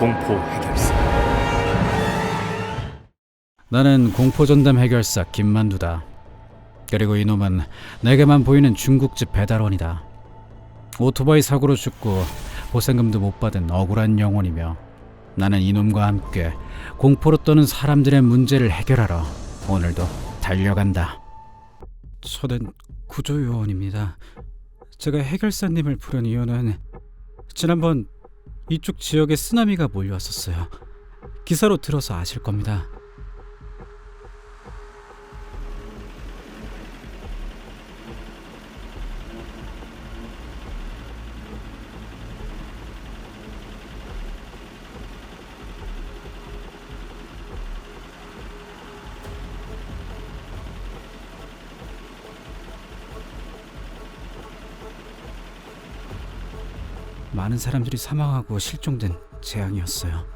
공포 해결사 나는 공포 전담 해결사 김만두다. 그리고 이놈은 내게만 보이는 중국집 배달원이다. 오토바이 사고로 죽고 보상금도 못 받은 억울한 영혼이며 나는 이놈과 함께 공포로 떠는 사람들의 문제를 해결하러 오늘도 달려간다. 저는 구조요원입니다. 제가 해결사님을 부른 이유는 지난번 이쪽 지역에 쓰나미가 몰려왔었어요. 기사로 들어서 아실 겁니다. 많은 사람들이 사망하고 실종된 재앙이었어요.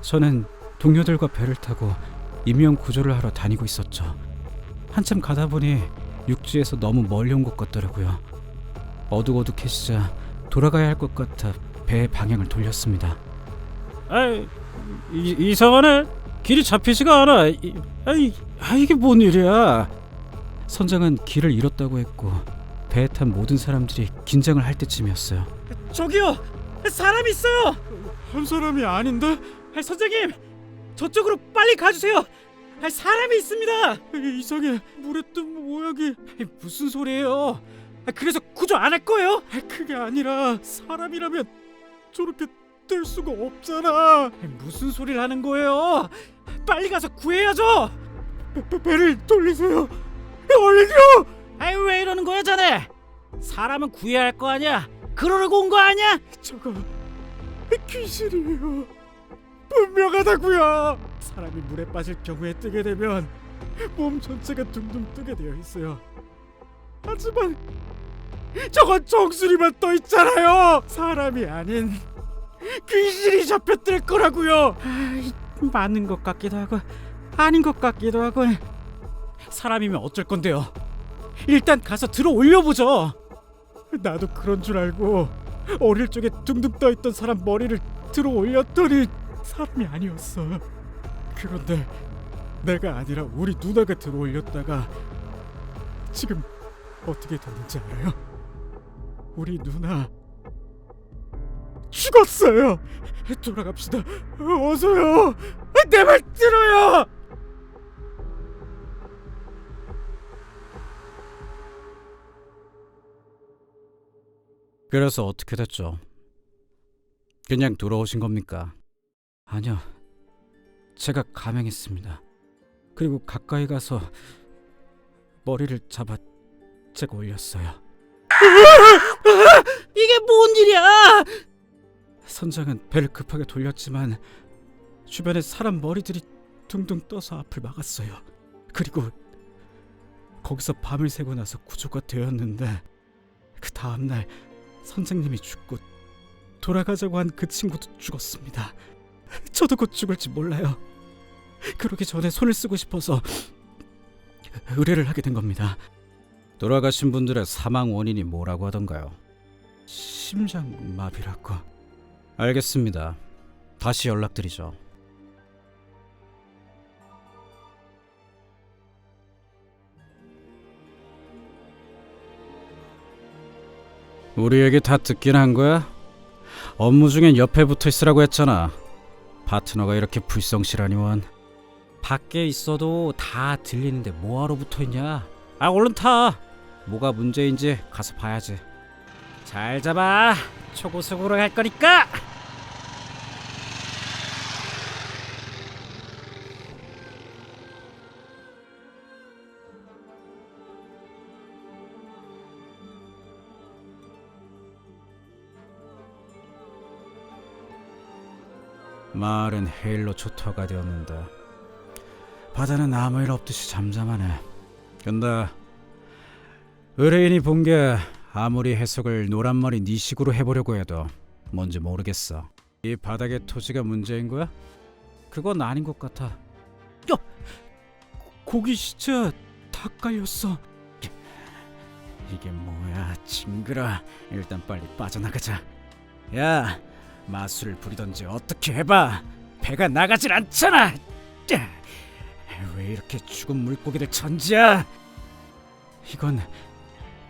저는 동료들과 배를 타고 인명 구조를 하러 다니고 있었죠. 한참 가다 보니 육지에서 너무 멀리 온 것 같더라고요. 어둑어둑해지자 돌아가야 할 것 같아 배의 방향을 돌렸습니다. 아, 이, 이 상하네. 길이 잡히지가 않아. 이, 아이, 아, 이게 뭔 일이야? 선장은 길을 잃었다고 했고 배에 탄 모든 사람들이 긴장을 할 때쯤이었어요. 저기요, 사람 있어요. 한 사람이 아닌데? 아, 선장님, 저쪽으로 빨리 가주세요. 아, 사람이 있습니다. 이게 이상해 물에 뜬 모양이 무슨 소리예요? 아, 그래서 구조 안 할 거예요? 아, 그게 아니라 사람이라면 저렇게 뜰 수가 없잖아 아이, 무슨 소리를 하는 거예요? 빨리 가서 구해야죠. 배, 배, 배를 돌리세요 얼른요 아이 왜 이러는 거야, 자네? 사람은 구해야 할 거 아니야. 그러려고 온 거 아니야? 저거 귀신이에요 분명하다고요 사람이 물에 빠질 경우에 뜨게 되면 몸 전체가 둥둥 뜨게 되어 있어요 하지만 저건 정수리만 떠 있잖아요 사람이 아닌 귀신이 잡혀뜰 거라고요 아이, 맞는 것 같기도 하고 아닌 것 같기도 하고 사람이면 어쩔 건데요. 일단 가서 들어 올려보죠. 나도 그런 줄 알고 어릴 적에 둥둥 떠 있던 사람 머리를 들어 올렸더니 사람이 아니었어. 그런데 내가 아니라 우리 누나가 들어 올렸다가 지금 어떻게 됐는지 알아요? 우리 누나 죽었어요. 돌아갑시다. 어서요. 내 말 들어요. 그래서 어떻게 됐죠? 그냥 돌아오신 겁니까? 아니요. 제가 감행했습니다. 그리고 가까이 가서 머리를 잡아 제가 올렸어요. 이게 뭔 일이야? 선장은 배를 급하게 돌렸지만 주변에 사람 머리들이 둥둥 떠서 앞을 막았어요. 그리고 거기서 밤을 새고 나서 구조가 되었는데 그 다음 날 선생님이 죽고 돌아가자고 한 그 친구도 죽었습니다. 저도 곧 죽을지 몰라요. 그러기 전에 손을 쓰고 싶어서 의뢰를 하게 된 겁니다. 돌아가신 분들의 사망 원인이 뭐라고 하던가요? 심장마비라고. 알겠습니다. 다시 연락드리죠. 우리 얘기 다 듣긴 한 거야? 업무 중엔 옆에 붙어 있으라고 했잖아. 파트너가 이렇게 불성실하니 원. 밖에 있어도 다 들리는데 뭐하러 붙어 있냐? 아 얼른 타. 뭐가 문제인지 가서 봐야지. 잘 잡아. 초고속으로 갈 거니까. 마을은 헤일로 초토화가 되었는데 바다는 아무 일 없듯이 잠잠하네. 근데 의뢰인이 본 게 아무리 해석을 노란머리 니식으로 해보려고 해도 뭔지 모르겠어. 이 바닥의 토지가 문제인 거야? 그건 아닌 것 같아. 야, 고기 시체 다 깔렸어. 이게 뭐야, 징그러. 일단 빨리 빠져나가자. 야, 마술을 부리던지 어떻게 해봐. 배가 나가질 않잖아. 야, 왜 이렇게 죽은 물고기를 천지야? 이건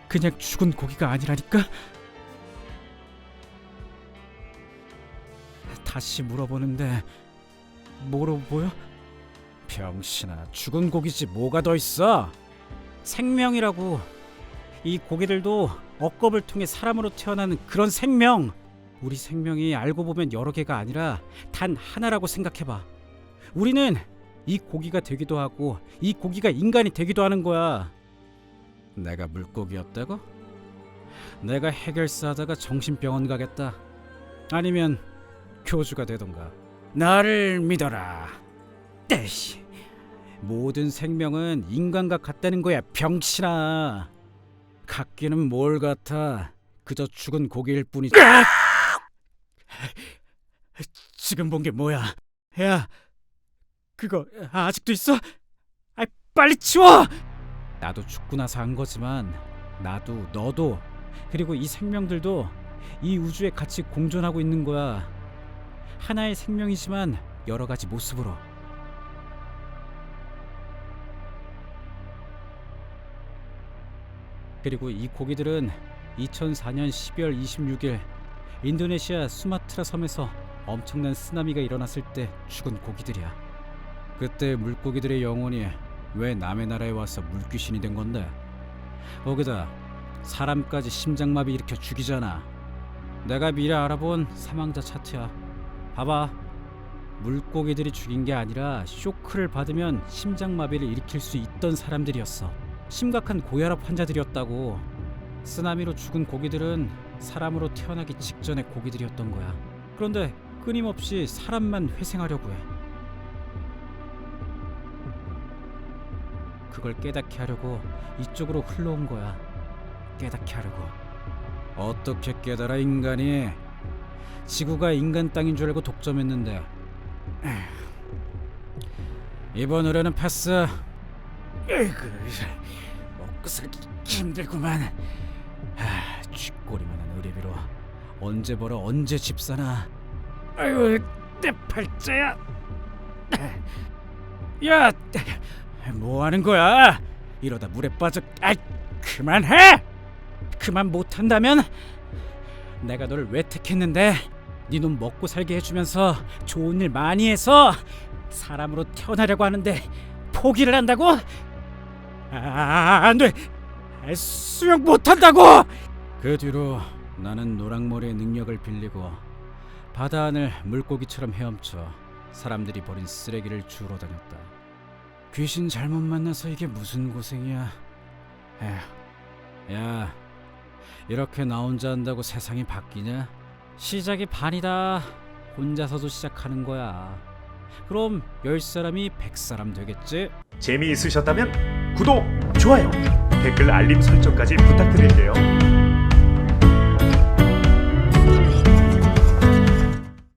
그냥 죽은 고기가 아니라니까? 다시 물어보는데 뭐로 보여? 병신아 죽은 고기지 뭐가 더 있어? 생명이라고. 이 고기들도 억겁을 통해 사람으로 태어나는 그런 생명 우리 생명이 알고 보면 여러 개가 아니라 단 하나라고 생각해봐. 우리는 이 고기가 되기도 하고 이 고기가 인간이 되기도 하는 거야. 내가 물고기였다고? 내가 해결사 하다가 정신병원 가겠다. 아니면 교주가 되던가. 나를 믿어라. 에이씨. 모든 생명은 인간과 같다는 거야 병신아. 같기는 뭘 같아? 그저 죽은 고기일 뿐이지 지금 본 게 뭐야? 야 그거 아직도 있어? 아 빨리 치워! 나도 죽고 나서 한 거지만 나도 너도 그리고 이 생명들도 이 우주에 같이 공존하고 있는 거야. 하나의 생명이지만 여러 가지 모습으로. 그리고 이 고기들은 2004년 12월 26일 인도네시아 수마트라 섬에서 엄청난 쓰나미가 일어났을 때 죽은 고기들이야. 그때 물고기들의 영혼이 왜 남의 나라에 와서 물귀신이 된 건데? 거기다 사람까지 심장마비 일으켜 죽이잖아. 내가 미리 알아본 사망자 차트야. 봐봐. 물고기들이 죽인 게 아니라 쇼크를 받으면 심장마비를 일으킬 수 있던 사람들이었어. 심각한 고혈압 환자들이었다고. 쓰나미로 죽은 고기들은 사람으로 태어나기 직전의 고기들이었던 거야. 그런데 끊임없이 사람만 회생하려고 해. 그걸 깨닫게 하려고 이쪽으로 흘러온 거야. 깨닫게 하려고. 어떻게 깨달아 인간이? 지구가 인간 땅인 줄 알고 독점했는데. 이번 의뢰는 패스. 에이그, 먹고 살기 힘들구만. 언제 벌어 언제 집 사나. 아유, 내 팔자야. 야, 뭐 하는 거야? 이러다 물에 빠져. 아, 그만해. 그만 못 한다면 내가 너를 왜 택했는데? 네 놈 먹고 살게 해주면서 좋은 일 많이 해서 사람으로 태어나려고 하는데 포기를 한다고? 아, 안 돼. 아, 수영 못 한다고. 그 뒤로 나는 노랑머리의 능력을 빌리고 바다 안을 물고기처럼 헤엄쳐 사람들이 버린 쓰레기를 주우러 다녔다. 귀신 잘못 만나서 이게 무슨 고생이야. 에휴, 야, 이렇게 나 혼자 한다고 세상이 바뀌냐? 시작이 반이다. 혼자서도 시작하는 거야. 그럼 열 사람이 백 사람 되겠지? 재미있으셨다면 구독, 좋아요, 댓글 알림 설정까지 부탁드릴게요.